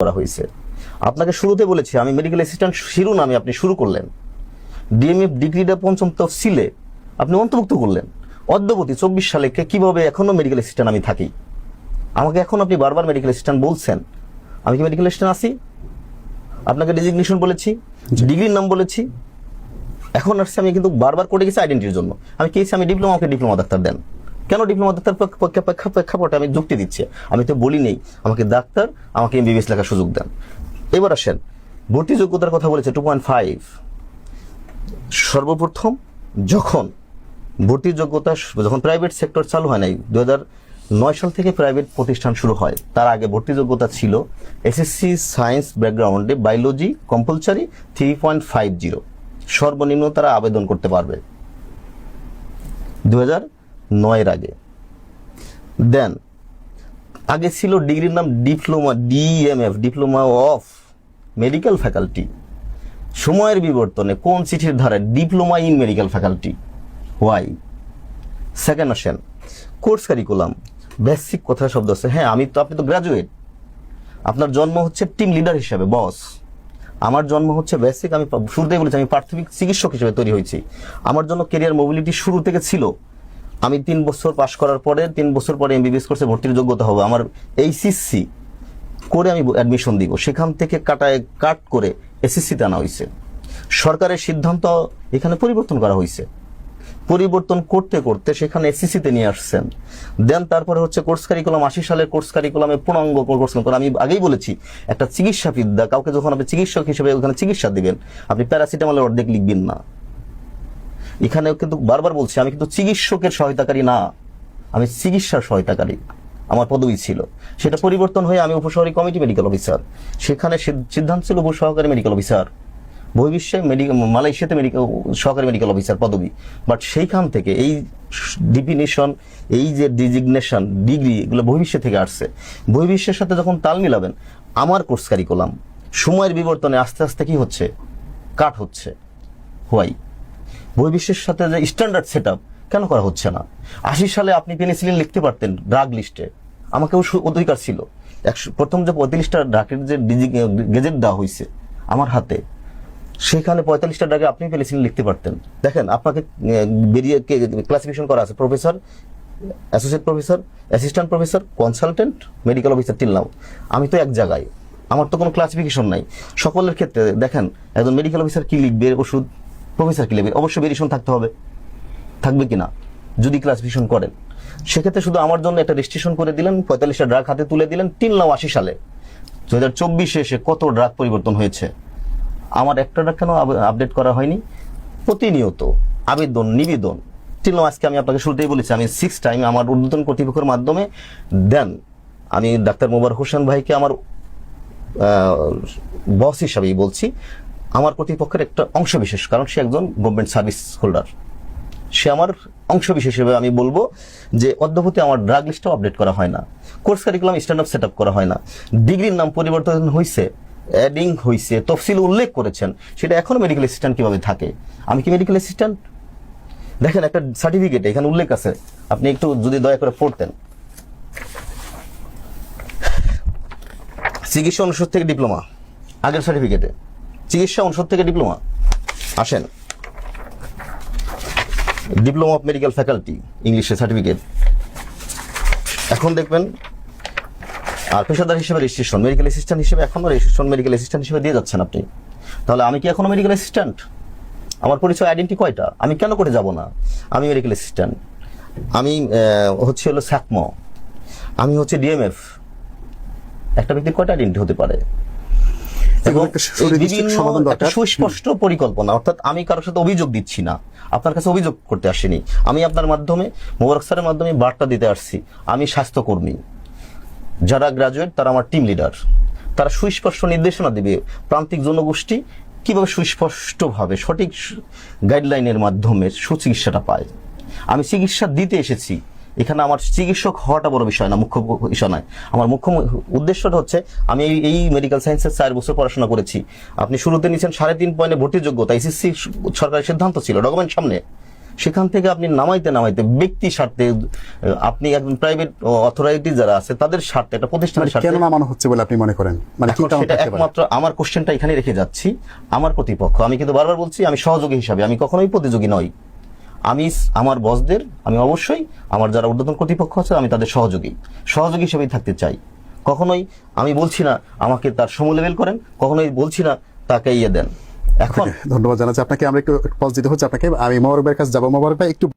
করা হয়েছে। আপনাকে শুরুতে বলেছি আমি মেডিকেল অ্যাসিস্ট্যান্ট শিরোনামে আপনি শুরু করলেন। ডিএমএফ ডিগ্রিটা পঞ্চম তফসিলে আপনি অন্তর্ভুক্ত করলেন। অদ্যবধি চব্বিশ সালে কে- কীভাবে এখনও মেডিকেল অ্যাসিস্ট্যান্ট আমি থাকি? আমাকে এখন আপনি বারবার মেডিকেল অ্যাসিস্ট্যান্ট বলছেন। আমি কি মেডিকেল অ্যাসিস্ট্যান্ট আছি? আপনাকে ডেজিগনেশন বলেছি ডিগ্রির নাম বলেছি। এখন আসছে আমি কিন্তু বারবার করে গেছি আইডেন্টিটির জন্য। আমি কেছি আমি ডিপ্লোমা আমাকে ডিপ্লোমা ডাক্তার দেন। কেন ডিপ্লোমা ডাক্তার প্রেক্ষা- প্রেক্ষাপটে আমি যুক্তি দিচ্ছি? আমি তো বলি নেই। আমাকে ডাক্তার আমাকে এমবিবিএস লেখার সুযোগ দেন। এবার আসেন ভর্তি যোগ্যতার কথা বলেছে টু পয়েন্ট ফাইভ সর্বপ্রথম যখন ভর্তি যোগ্যতা যখন প্রাইভেট সেক্টর চালু হয় নাই দু নয় সাল থেকে প্রাইভেট প্রতিষ্ঠান শুরু হয়। তার আগে ভর্তি যোগ্যতা ছিল এসএসসি সায়েন্স ব্যাকগ্রাউন্ডে biology compulsory three point five zero সর্বনিম্ন তারা আবেদন করতে পারবে। দু হাজার নয়ের আগে। দেন, আগে ছিল ডিগ্রির নাম diploma DMF diploma of medical faculty. সময়ের বিবর্তনে কোন চিঠির ধারে diploma in medical faculty? Why. Second আসেন কোর্স কারিকুলাম। বেসিক কথা শব্দ আছে। হ্যাঁ আমি তো, আপনি তো গ্রাজুয়েট। আপনার জন্ম হচ্ছে টিম লিডার হিসেবে, বস। আমার জন্ম হচ্ছে বেসিক, আমি শুরুতেই বলেছি, আমি প্রাথমিক চিকিৎসক হিসেবে তৈরি হয়েছি। আমার জন্য কেরিয়ার মোবিলিটি শুরু থেকে ছিল। আমি তিন বছর পাশ করার পরে, তিন বছর পরে এমবিবিএস কোর্সে ভর্তির যোগ্যতা হবে। আমার এইচএসসি করে আমি অ্যাডমিশন দিব। সেখান থেকে কাটায়, কাট করে এসএসসিতে আনা হয়েছে সরকারের সিদ্ধান্ত এখানে পরিবর্তন করা হয়েছে পরিবর্তন করতে করতে সেখানে এসএসসিতে নিয়ে আসছেন। দেন তারপরে হচ্ছে কোর্স কারিকুলাম আশি সালের কোর্স কারিকুলামে পূর্ণাঙ্গ কোর্স আমি আগেই বলেছি, একটা চিকিৎসাবিদ্যা, কাউকে যখন আপনি চিকিৎসক হিসেবে ওখানে চিকিৎসা দিবেন, আপনি প্যারাসিটামলের অর্ধেক লিখবেন না। এখানে কিন্তু বারবার বলছি, আমি কিন্তু চিকিৎসকের সহায়তাকারী না। আমি চিকিৎসার সহায়তাকারী। আমার পদবি ছিল। সেটা পরিবর্তন হয়ে আমি উপশহরী কমিটি মেডিকেল অফিসার সেখানে সিদ- সিদ্ধান্ত ছিল উপসহকারী মেডিকেল অফিসার বহির্বিশ্বে মেডিকেল মালয়েশিয়াতে মেডিকেল সহকারী মেডিকেল অফিসার পদবি। বাট সেইখান থেকে এই ডিফিনেশন এই যে ডিজিগনেশন ডিগ্রি এগুলো বহির্বিশ্বে থেকে আসছে। বহির্বিশ্বের সাথে যখন তাল মিলাবেন, আমার কোর্স কারিকুলাম সময়ের বিবর্তনে আস্তে আস্তে কি হচ্ছে? কাট হচ্ছে। হোয়াই বহির্বিশ্বের সাথে যে স্ট্যান্ডার্ড সেট কেন করা হচ্ছে না? আশি সালে আপনি পেনিসিলিন লিখতে পারতেন ড্রাগ লিস্টে আমাকেও অধিকার ছিল। একশো প্রথম যে পঁয়তাল্লিশটা ড্রাগের যে গেজেট দেওয়া হয়েছে আমার হাতে, সেখানে পঁয়তাল্লিশটা ড্রাগে আপনি পেনিসিলিন লিখতে পারতেন। দেখেন, আপনাকে বেরিয়ে ক্লাসিফিকেশন করা আছে professor associate professor assistant professor consultant medical officer till আমি তো এক জায়গায়। আমার তো কোনো ক্লাসিফিকেশন নাই। সকলের ক্ষেত্রে দেখেন, একজন মেডিকেল অফিসার কি লিখবে ওষুধ? প্রফেসর কি লিখবে অবশ্যই ভেরিয়েশন থাকতে হবে। থাকবে কিনা? যদি ক্লাসিফিকেশন করেন। সেক্ষেত্রে শুধু আমার জন্য একটা রেজিস্ট্রেশন করে দিলেন, পঁয়তাল্লিশটা ড্রাগ হাতে তুলে দিলেন, তিন নাও আশি সালে। দু হাজার চব্বিশে এসে কত ড্রাগ পরিবর্তন হয়েছে? আমার একটা ড্রাগ কেন আপডেট করা হয়নি? প্রতিনিয়ত আবেদন, নিবেদন। তিন নাও আজকে আমি আপনাকে শুরুতেই বলেছি, আমি সিক্স টাইম আমার ঊর্ধ্বতন কর্তৃপক্ষের মাধ্যমে দেন। আমি ডাক্তার মোবার হোসেন ভাইকে আমার বস হিসাবেই বলছি। আমার কর্তৃপক্ষের একটা অংশ বিশেষ, কারণ সে একজন গভর্নমেন্ট সার্ভিস হোল্ডার সে আমার অংশ বিশেষ হিসেবে আমি বলব যে অদ্যবধি আমার ড্রাগ লিস্টটাও আপডেট করা হয় না। Course curriculum stand up set up করা হয় না। ডিগ্রির নাম পরিবর্তন হয়েছে অ্যাডিং হয়েছে তফসিল উল্লেখ করেছেন, সেটা এখনও মেডিকেল অ্যাসিস্ট্যান্ট কীভাবে থাকে? আমি কি মেডিকেল অ্যাসিস্ট্যান্ট দেখেন, একটা সার্টিফিকেট এখানে উল্লেখ আছে। আপনি একটু যদি দয়া করে পড়তেন। চিকিৎসা অনুষদ থেকে ডিপ্লোমা আগের সার্টিফিকেটে চিকিৎসা অনুষদ থেকে ডিপ্লোমা। আসেন। ডিপ্লোমা অফ মেডিকেল ফ্যাকাল্টি, ইংলিশে সার্টিফিকেট। এখন দেখবেন, আর পেশাদার হিসেবে রেজিস্ট্রেশন মেডিকেল অ্যাসিস্ট্যান্ট হিসেবে এখনও রেজিস্ট্রেশন মেডিকেল অ্যাসিস্ট্যান্ট হিসেবে দিয়ে যাচ্ছেন আপনি। তাহলে আমি কি এখনও মেডিকেল অ্যাসিস্ট্যান্ট আমার পরিচয় আইডেন্টি কয়টা? আমি কেন করে যাব না? আমি মেডিকেল অ্যাসিস্ট্যান্ট আমি হচ্ছে হলো স্যাকম। আমি হচ্ছে ডিএমএফ একটা ব্যক্তির কয়টা আইডেন্টি হতে পারে? সুস্পষ্ট পরিকল্পনা অর্থাৎ আমি কারোর সাথে অভিযোগ দিচ্ছি না। আপনার কাছে অভিযোগ করতে আসিনি। আমি আপনার মাধ্যমে মোবারক স্যারের মাধ্যমে বার্তা দিতে আসছি। আমি স্বাস্থ্যকর্মী। যারা গ্রাজুয়েট তারা আমার টিম লিডার তারা সুস্পষ্ট নির্দেশনা দিবে প্রান্তিক জনগোষ্ঠী কীভাবে সুস্পষ্টভাবে সঠিক গাইডলাইনের মাধ্যমে সুচিকিৎসাটা পায়। আমি চিকিৎসা দিতে এসেছি। এখানে আমার চিকিৎসক হওয়াটা বড় বিষয় না মুখ্য বিষয় নয়। আমার মুখ্য উদ্দেশ্যটা হচ্ছে আমি এই- মেডিকেল সায়েন্সের চার বছর পড়াশোনা করেছি। আপনি শুরুতে নিয়েছেন সাড়ে তিন পয়েন্টে ভর্তির যোগ্যতা এসএসসি সরকারের সিদ্ধান্ত ছিল ডকুমেন্ট সামনে। সেখান থেকে আপনি নামাইতে নামাইতে ব্যক্তি স্বার্থে আপনি একজন প্রাইভেট অথরিটি যারা আছে তাদের স্বার্থে একটা মানে প্রতিষ্ঠানের কেন স্বার্থে নামানো হচ্ছে বলে আপনি মনে করেন? মানে সেটা একমাত্র আমার কোশ্চেনটা এখানে রেখে যাচ্ছি। আমার প্রতিপক্ষ আমি কিন্তু বারবার বলছি আমি সহযোগী হিসাবে আমি কখনোই প্রতিযোগী নই। আমি আমার বসদের, আমি অবশ্যই, আমার যারা ঊর্ধ্বতন কর্তৃপক্ষ আছে, আমি তাদের সহযোগী। সহযোগী হিসেবেই থাকতে চাই। কখনোই আমি বলছি না, আমাকে তার সম লেভেল করেন, কখনোই বলছি না, তাকে ইয়ে দেন। এখন ধন্যবাদ জানাচ্ছি। আপনাকে আমরা একটু পজ দিতে হচ্ছে। আপনাকে, আমি মোবারক কাছে যাব। মোবারক ভাই, একটু